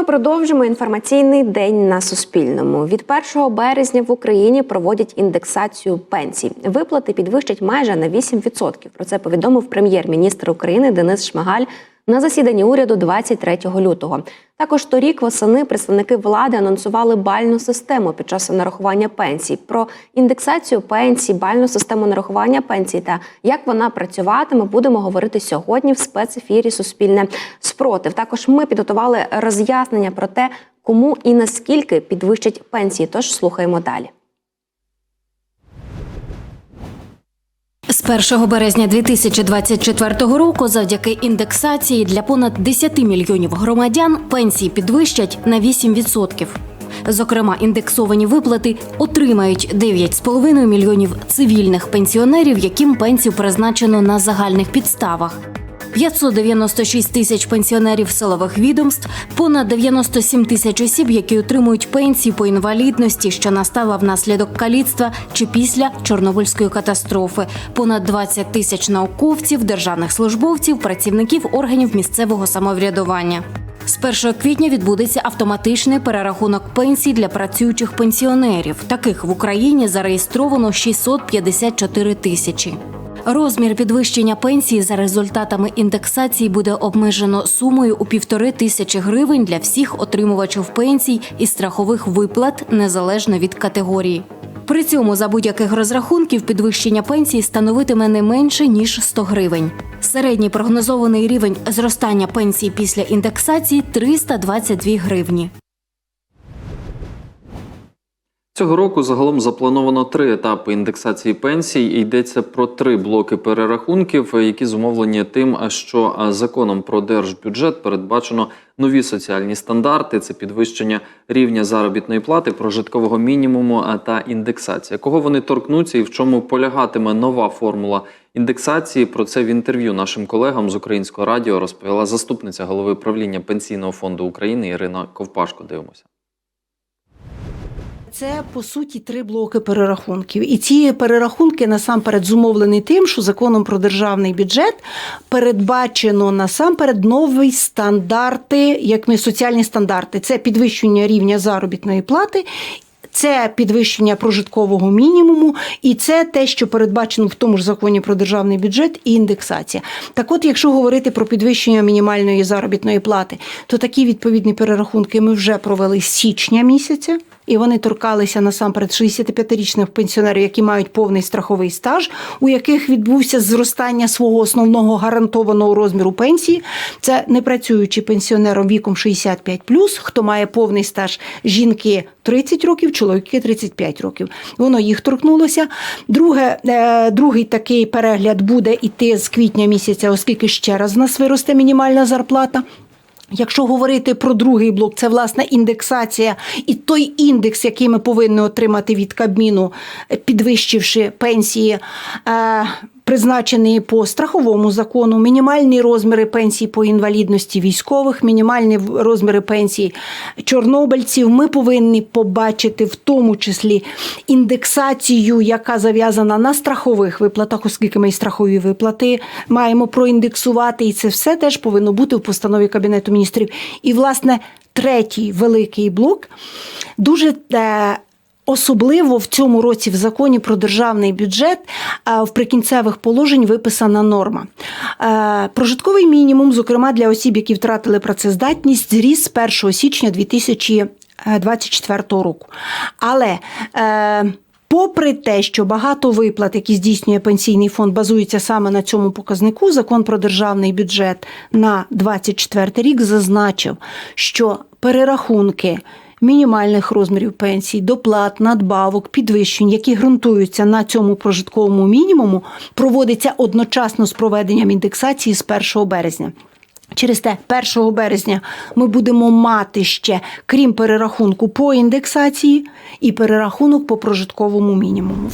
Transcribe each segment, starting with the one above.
ми продовжимо інформаційний день на Суспільному. Від 1 березня в Україні проводять індексацію пенсій. Виплати підвищать майже на 8%. Про це повідомив прем'єр-міністр України Денис Шмигаль на засіданні уряду 23 лютого. Також торік восени представники влади анонсували бальну систему під час нарахування пенсій. Про індексацію пенсій, бальну систему нарахування пенсій та як вона працюватиме, будемо говорити сьогодні в спецефірі Суспільне спротив. Також ми підготували роз'яснення про те, кому і наскільки підвищать пенсії. Тож слухаємо далі. З 1 березня 2024 року, завдяки індексації для понад 10 мільйонів громадян пенсії підвищать на 8%. Зокрема, індексовані виплати отримають 9,5 мільйонів цивільних пенсіонерів, яким пенсію призначено на загальних підставах. 596 тисяч пенсіонерів силових відомств, понад 97 тисяч осіб, які отримують пенсії по інвалідності, що настала внаслідок каліцтва чи після Чорнобильської катастрофи, понад 20 тисяч науковців, державних службовців, працівників органів місцевого самоврядування. З 1 квітня відбудеться автоматичний перерахунок пенсій для працюючих пенсіонерів. Таких в Україні зареєстровано 654 тисячі. Розмір підвищення пенсії за результатами індексації буде обмежено сумою у півтори тисячі гривень для всіх отримувачів пенсій і страхових виплат незалежно від категорії. При цьому за будь-яких розрахунків підвищення пенсії становитиме не менше ніж 100 гривень. Середній прогнозований рівень зростання пенсії після індексації 322 гривні. Цього року загалом заплановано три етапи індексації пенсій. Йдеться про три блоки перерахунків, які зумовлені тим, що законом про держбюджет передбачено нові соціальні стандарти: це підвищення рівня заробітної плати, прожиткового мінімуму та індексація. Кого вони торкнуться і в чому полягатиме нова формула індексації? Про це в інтерв'ю нашим колегам з українського радіо розповіла заступниця голови правління пенсійного фонду України Ірина Ковпашко. Дивимося. Це по суті три блоки перерахунків, і ці перерахунки насамперед зумовлені тим, що законом про державний бюджет передбачено насамперед нові стандарти, як ми соціальні стандарти. Це підвищення рівня заробітної плати. Це підвищення прожиткового мінімуму, і це те, що передбачено в тому ж законі про державний бюджет і індексація. Так, от, якщо говорити про підвищення мінімальної заробітної плати, то такі відповідні перерахунки ми вже провели з січня місяця. І вони торкалися насамперед 65-річних пенсіонерів, які мають повний страховий стаж, у яких відбувся зростання свого основного гарантованого розміру пенсії. Це непрацюючі пенсіонером віком 65+, хто має повний стаж жінки 30 років, чоловіки 35 років. Воно їх торкнулося. Друге, е, другий такий перегляд буде іти з квітня місяця, оскільки ще раз в нас виросте мінімальна зарплата. Якщо говорити про другий блок, це власне індексація і той індекс, який ми повинні отримати від Кабміну, підвищивши пенсії. Е, Призначений по страховому закону, мінімальні розміри пенсій по інвалідності військових, мінімальні розміри пенсій чорнобильців. Ми повинні побачити в тому числі індексацію, яка зав'язана на страхових виплатах, оскільки ми і страхові виплати маємо проіндексувати, і це все теж повинно бути в постанові Кабінету міністрів. І, власне, третій великий блок дуже. Е, Особливо в цьому році в законі про державний бюджет в прикінцевих положень виписана норма. Прожитковий мінімум, зокрема для осіб, які втратили працездатність, зріс з 1 січня 2024 року. Але е, Попри те, що багато виплат, які здійснює пенсійний фонд, базуються саме на цьому показнику, закон про державний бюджет на 2024 рік зазначив, що перерахунки мінімальних розмірів пенсій, доплат, надбавок, підвищень, які ґрунтуються на цьому прожитковому мінімуму, проводиться одночасно з проведенням індексації з 1 березня. Через те, 1 березня ми будемо мати ще, крім перерахунку по індексації, і перерахунок по прожитковому мінімуму.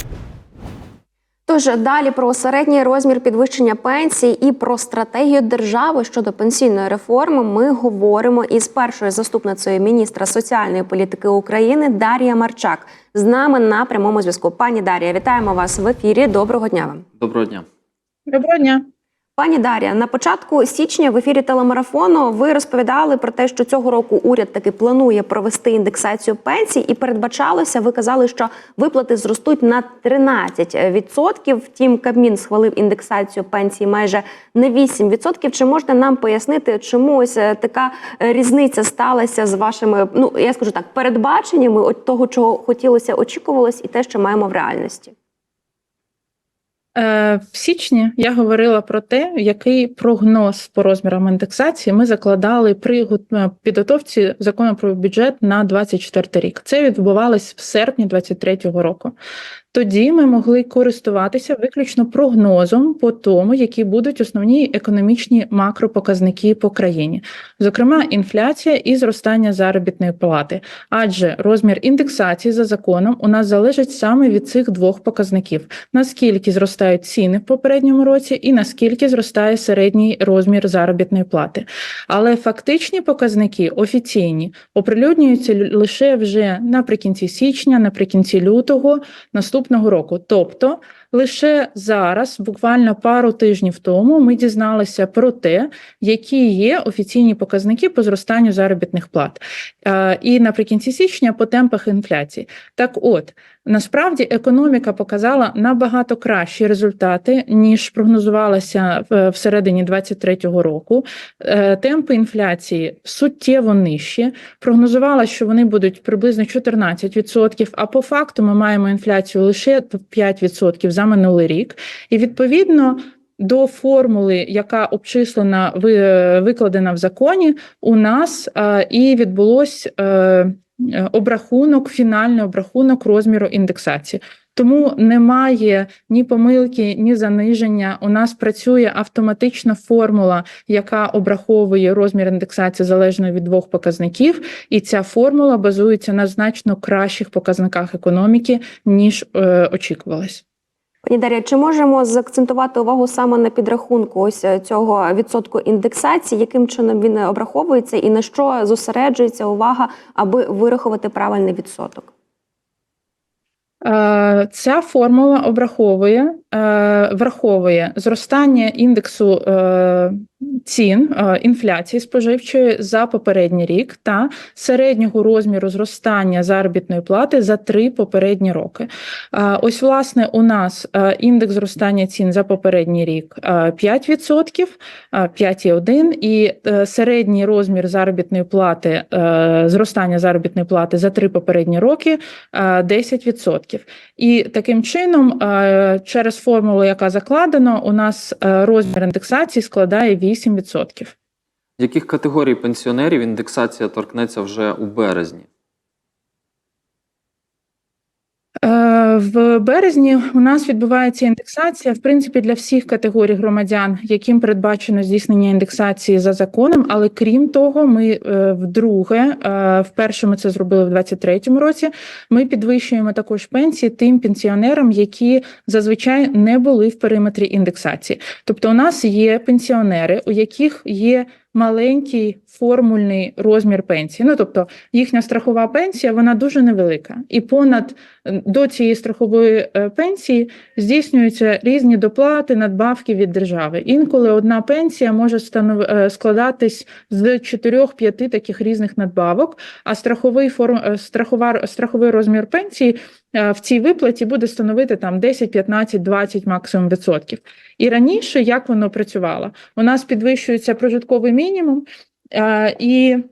Тож далі про середній розмір підвищення пенсій і про стратегію держави щодо пенсійної реформи ми говоримо із першою заступницею міністра соціальної політики України Дар'я Марчак. З нами на прямому зв'язку. Пані Дар'я, вітаємо вас в ефірі. Доброго дня вам. Доброго дня. Доброго дня. Пані Дар'я, на початку січня в ефірі телемарафону ви розповідали про те, що цього року уряд таки планує провести індексацію пенсій, і передбачалося, ви казали, що виплати зростуть на 13%. Втім, Кабмін схвалив індексацію пенсій майже на 8%. Чи можна нам пояснити, чому ось е, така е, різниця сталася з вашими, ну я скажу так, передбаченнями от того, чого хотілося, очікувалось, і те, що маємо в реальності? Е, В січні я говорила про те, який прогноз по розмірам індексації ми закладали при е, підготовці закону про бюджет на 24 рік. Це відбувалось в серпні 23 року. Тоді ми могли користуватися виключно прогнозом по тому, які будуть основні економічні макропоказники по країні, зокрема інфляція і зростання заробітної плати. Адже розмір індексації за законом у нас залежить саме від цих двох показників: наскільки зростають ціни в попередньому році, і наскільки зростає середній розмір заробітної плати. Але фактичні показники офіційні оприлюднюються лише вже наприкінці січня, наприкінці лютого наступного року. Тобто лише зараз, буквально пару тижнів тому, ми дізналися про те, які є офіційні показники по зростанню заробітних плат. Е, І наприкінці січня по темпах інфляції. Так от, насправді економіка показала набагато кращі результати, ніж прогнозувалося в- всередині 2023 року. Е, Темпи інфляції суттєво нижчі. Прогнозувала, що вони будуть приблизно 14%, а по факту ми маємо інфляцію лише 5% за минулий рік. І відповідно до формули, яка обчислена, ви- викладена в законі, у нас е, і відбулось е, е, обрахунок, фінальний обрахунок розміру індексації. Тому немає ні помилки, ні заниження. У нас працює автоматична формула, яка обраховує розмір індексації залежно від двох показників, і ця формула базується на значно кращих показниках економіки, ніж е, очікувалось. Пані Дар'я, чи можемо заакцентувати увагу саме на підрахунку ось е, цього відсотку індексації, яким чином він обраховується і на що зосереджується увага, аби вирахувати правильний відсоток? Е, Ця формула обраховує, е, враховує зростання індексу е, цін е, інфляції споживчої за попередній рік та середнього розміру зростання заробітної плати за три попередні роки. Е, Ось, власне, у нас е, індекс зростання цін за попередній рік е, 5%, е, 5,1, і е, середній розмір заробітної плати, е, зростання заробітної плати за три попередні роки е, 10%. І таким чином, е, через формулу, яка закладена, у нас е, розмір індексації складає 8%. Яких категорій пенсіонерів індексація торкнеться вже у березні? Е, В березні у нас відбувається індексація, в принципі, для всіх категорій громадян, яким передбачено здійснення індексації за законом. Але крім того, ми е, вдруге, е, вперше ми це зробили в 2023 році. Ми підвищуємо також пенсії тим пенсіонерам, які зазвичай не були в периметрі індексації. Тобто, у нас є пенсіонери, у яких є маленький формульний розмір пенсії. Ну тобто їхня страхова пенсія вона дуже невелика, і понад до цієї страхової е, пенсії здійснюються різні доплати, надбавки від держави. Інколи одна пенсія може станов... е, складатись з 4-5 таких різних надбавок, а страховий форм... е, страхова... страховий розмір пенсії в цій виплаті буде становити там 10, 15, 20 максимум відсотків. І раніше як воно працювало? У нас підвищується прожитковий мінімум, і е,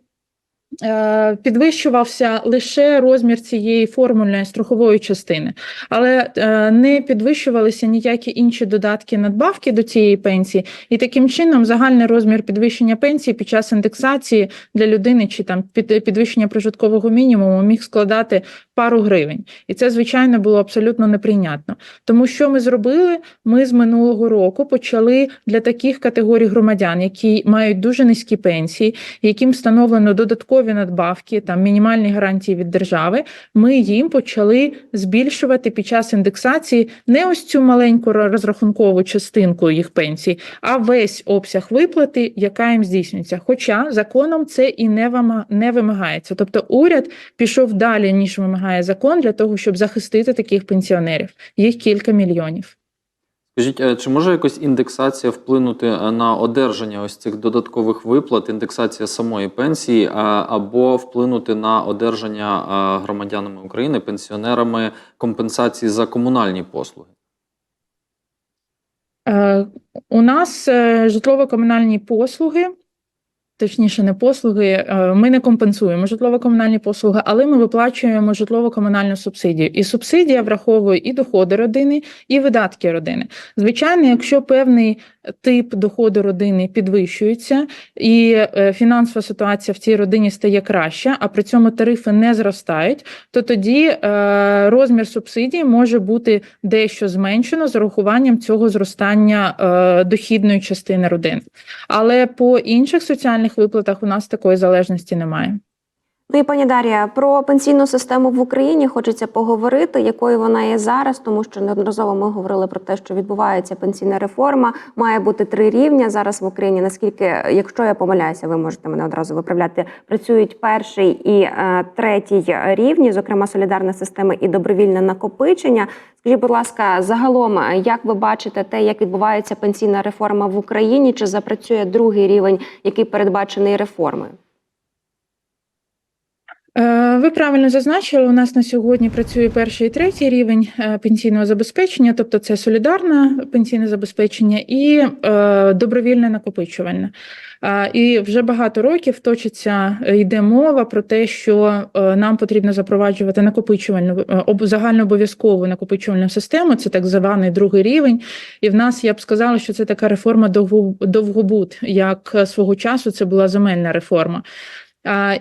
підвищувався лише розмір цієї формульної страхової частини, але е, не підвищувалися ніякі інші додатки надбавки до цієї пенсії, і таким чином загальний розмір підвищення пенсії під час індексації для людини чи там під підвищення прожиткового мінімуму міг складати пару гривень, і це звичайно було абсолютно неприйнятно. Тому що ми зробили? Ми з минулого року почали для таких категорій громадян, які мають дуже низькі пенсії, яким встановлено додаткові надбавки, там мінімальні гарантії від держави. Ми їм почали збільшувати під час індексації не ось цю маленьку розрахункову частинку їх пенсій, а весь обсяг виплати, яка їм здійснюється. Хоча законом це і не вимагається. Тобто уряд пішов далі ніж вимагає закон для того, щоб захистити таких пенсіонерів. Їх кілька мільйонів. Скажіть, е, чи може якось індексація вплинути е, на одержання ось цих додаткових виплат, індексація самої пенсії, або вплинути на одержання е, громадянами України, пенсіонерами компенсації за комунальні послуги? У нас житлово-комунальні послуги, точніше, не послуги, е, ми не компенсуємо житлово-комунальні послуги, але ми виплачуємо житлово-комунальну субсидію. І субсидія враховує і доходи родини, і видатки родини. Звичайно, якщо певний тип доходу родини підвищується, і е, фінансова ситуація в цій родині стає краща, а при цьому тарифи не зростають, то тоді е, розмір субсидії може бути дещо зменшено з урахуванням цього зростання дохідної частини родин. Але по інших соціальних виплатах у нас такої залежності немає. Ну і пані Дар'я, про пенсійну систему в Україні хочеться поговорити, якою вона є зараз, тому що неодноразово ми говорили про те, що відбувається пенсійна реформа. Має бути три рівня зараз в Україні. Наскільки, якщо я помиляюся, ви можете мене одразу виправляти. Працюють перший і е, третій рівні, зокрема солідарна система і добровільне накопичення. Скажіть, будь ласка, загалом, як ви бачите те, як відбувається пенсійна реформа в Україні? Чи запрацює другий рівень, який передбачений реформою? Е, Ви правильно зазначили, у нас на сьогодні працює перший і третій рівень е, пенсійного забезпечення, тобто це солідарне пенсійне забезпечення і е, добровільне накопичувальне. І вже багато років точиться йде мова про те, що нам потрібно запроваджувати накопичувальну об- загальнообов'язкову накопичувальну систему, це так званий другий рівень. І в нас я б сказала, що це така реформа довго- довгобуд, як свого часу це була земельна реформа.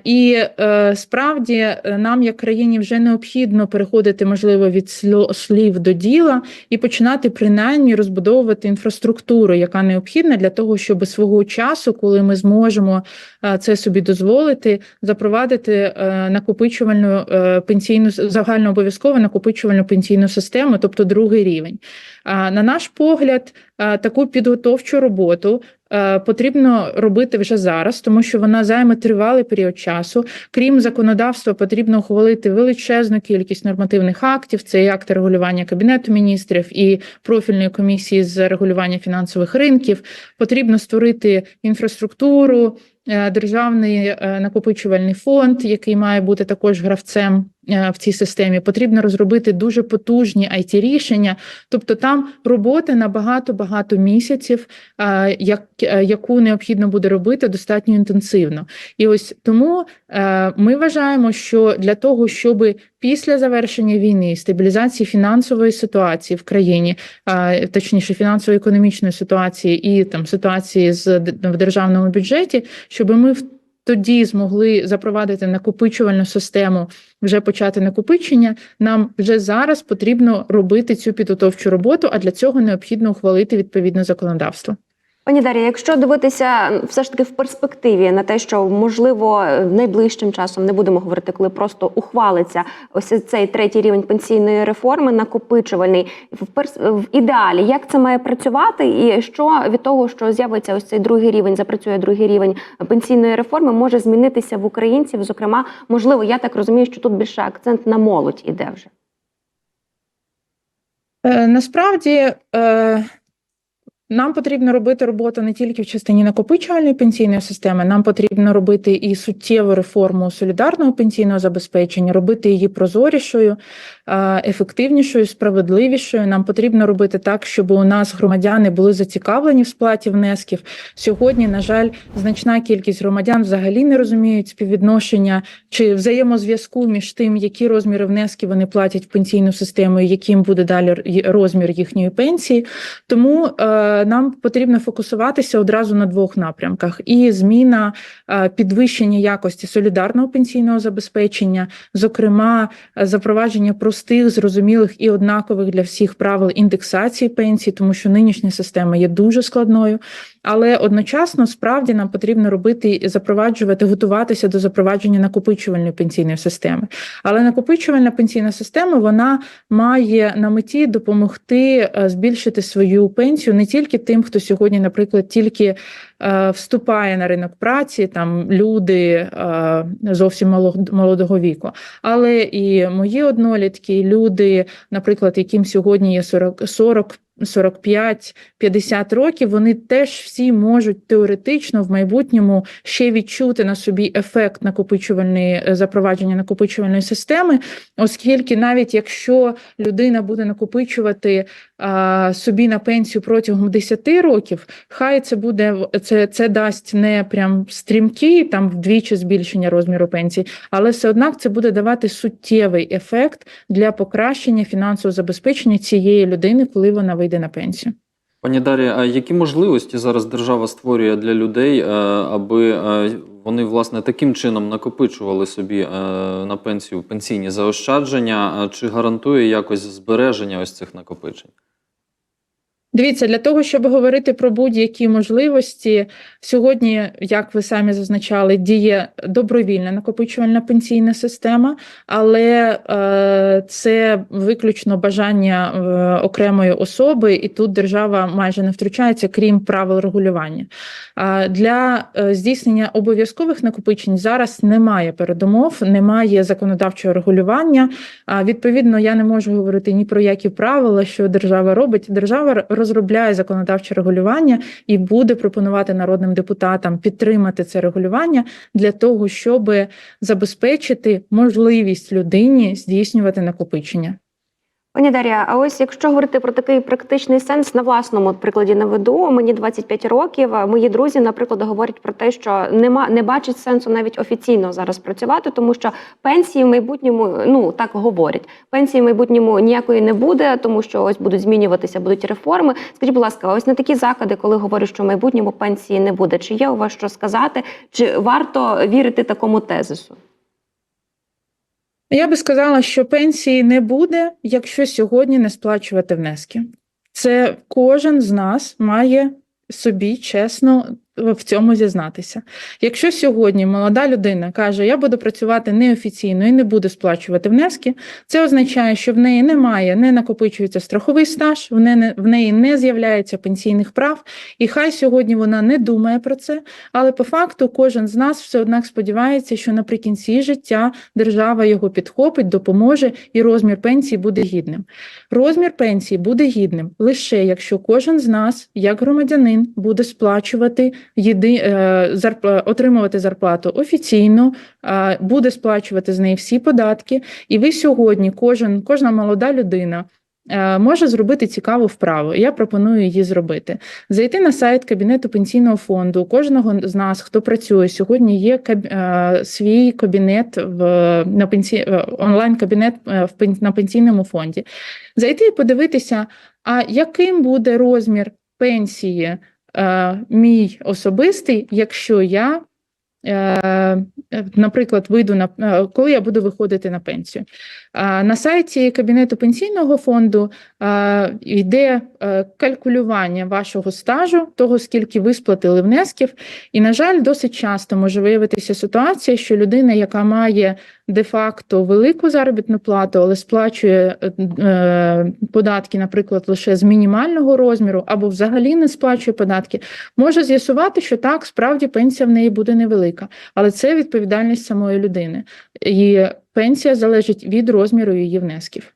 І е, справді е, нам, як країні, вже необхідно переходити, можливо, від слів до діла і починати принаймні розбудовувати інфраструктуру, яка необхідна для того, щоб свого часу, коли ми зможемо е, це собі дозволити, запровадити накопичувальну пенсійну загальнообов'язкову накопичувальну пенсійну систему, тобто другий рівень. На наш погляд, таку підготовчу роботу е, потрібно робити вже зараз, тому що вона займе тривалий період часу. Крім законодавства, потрібно ухвалити величезну кількість нормативних актів. Це і акти регулювання кабінету міністрів і профільної комісії з регулювання фінансових ринків. Потрібно створити інфраструктуру. Е, Державний е, накопичувальний фонд, який має бути також гравцем е, в цій системі, потрібно розробити дуже потужні it рішення, тобто там роботи на багато багато місяців, як, яку необхідно буде робити достатньо інтенсивно. І ось тому ми вважаємо, що для того, щоб після завершення війни стабілізації фінансової ситуації в країні, точніше фінансово-економічної ситуації і там ситуації з в державному бюджеті, щоб ми в тоді змогли запровадити накопичувальну систему, вже почати накопичення. Нам вже зараз потрібно робити цю підготовчу роботу, а для цього необхідно ухвалити відповідне законодавство. Пані Дар'я, якщо дивитися все ж таки в перспективі на те, що можливо найближчим часом не будемо говорити, коли просто ухвалиться ось цей третій рівень пенсійної реформи, накопичувальний в перс... в ідеалі, як це має працювати, і що від того, що з'явиться ось цей другий рівень, запрацює другий рівень пенсійної реформи, може змінитися в українців? Зокрема, можливо, я так розумію, що тут більше акцент на молодь іде вже. Е, Насправді е, нам потрібно робити роботу не тільки в частині накопичувальної пенсійної системи, нам потрібно робити і суттєву реформу солідарного пенсійного забезпечення, робити її прозорішою, ефективнішою, справедливішою. Нам потрібно робити так, щоб у нас громадяни були зацікавлені в сплаті внесків. Сьогодні, на жаль, значна кількість громадян взагалі не розуміють співвідношення чи взаємозв'язку між тим, які розміри внесків вони платять в пенсійну систему, і яким буде далі розмір їхньої пенсії. Тому е, нам потрібно фокусуватися одразу на двох напрямках: і зміна е, підвищення якості солідарного пенсійного забезпечення, зокрема, е, запровадження простих, зрозумілих і однакових для всіх правил індексації пенсій, тому що нинішня система є дуже складною. Але одночасно справді нам потрібно робити запроваджувати, готуватися до запровадження накопичувальної пенсійної системи. Але накопичувальна пенсійна система вона має на меті допомогти е, збільшити свою пенсію не тільки тим, хто сьогодні, наприклад, тільки вступає на ринок праці, там люди е, зовсім молодого віку, але і мої однолітки, люди, наприклад, яким сьогодні є 40, 40 45-50 років, вони теж всі можуть теоретично в майбутньому ще відчути на собі ефект накопичувальної е, запровадження накопичувальної системи, оскільки навіть якщо людина буде накопичувати а, собі на пенсію протягом 10 років, хай це буде це, це дасть не прям стрімкі, там вдвічі збільшення розміру пенсії, але все однак це буде давати суттєвий ефект для покращення фінансового забезпечення цієї людини, коли вона вийде на пенсію. Пані Дар'я, а які можливості зараз держава створює для людей, е, аби е, вони власне таким чином накопичували собі е, на пенсію пенсійні заощадження? Чи гарантує якось збереження ось цих накопичень? Дивіться, для того, щоб говорити про будь-які можливості, сьогодні, як ви самі зазначали, діє добровільна накопичувальна пенсійна система, але е, це виключно бажання е, окремої особи, і тут держава майже не втручається, крім правил регулювання. Для е, здійснення обов'язкових накопичень зараз немає передумов, немає законодавчого регулювання. Відповідно, я не можу говорити ні про які правила, що держава робить. Держава розробляє законодавче регулювання і буде пропонувати народним депутатам підтримати це регулювання для того, щоб забезпечити можливість людині здійснювати накопичення. Пані Дар'я, а ось якщо говорити про такий практичний сенс на власному прикладі наведу, мені 25 років. Мої друзі, наприклад, говорять про те, що нема не бачать сенсу навіть офіційно зараз працювати, тому що пенсії в майбутньому, ну так говорять, пенсії в майбутньому ніякої не буде, тому що ось будуть змінюватися, будуть реформи. Скажіть, будь ласка, ось на такі заклади, коли говорять, що в майбутньому пенсії не буде, чи є у вас що сказати, чи варто вірити такому тезису? Я би сказала, що пенсії не буде, якщо сьогодні не сплачувати внески. Це кожен з нас має собі чесно в цьому зізнатися. Якщо сьогодні молода людина каже, я буду працювати неофіційно і не буду сплачувати внески, це означає, що в неї немає, не накопичується страховий стаж, в неї, в неї не з'являється пенсійних прав, і хай сьогодні вона не думає про це, але по факту кожен з нас все однак сподівається, що наприкінці життя держава його підхопить, допоможе, і розмір пенсії буде гідним. Розмір пенсії буде гідним лише якщо кожен з нас, як громадянин, буде сплачувати єди, е, зарпла, отримувати зарплату офіційно, буде сплачувати з неї всі податки. І ви сьогодні, кожен, кожна молода людина. е, Може зробити цікаву вправу. Я пропоную її зробити. Зайти на сайт Кабінету пенсійного фонду. У кожного з нас, хто працює, сьогодні є каб... е, свій кабінет в на пенсі... онлайн-кабінет е, в на пенсійному фонді. Зайти і подивитися, а яким буде розмір пенсії е, мій особистий, якщо я. е, Наприклад, вийду на е, коли я буду виходити на пенсію. А, На сайті Кабінету пенсійного фонду а, йде е, калькулювання вашого стажу, того скільки ви сплатили внесків. І, на жаль, досить часто може виявитися ситуація, що людина, яка має де-факто велику заробітну плату, але сплачує е, е, податки, наприклад, лише з мінімального розміру, або взагалі не сплачує податки, може з'ясувати, що так, справді пенсія в неї буде невелика, але це відповідальність самої людини. І пенсія залежить від розміру її внесків.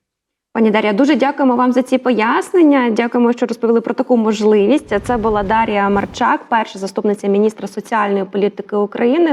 Пані Дар'я, дуже дякуємо вам за ці пояснення. Дякуємо, що розповіли про таку можливість. Це була Дар'я Марчак, перша заступниця міністра соціальної політики України.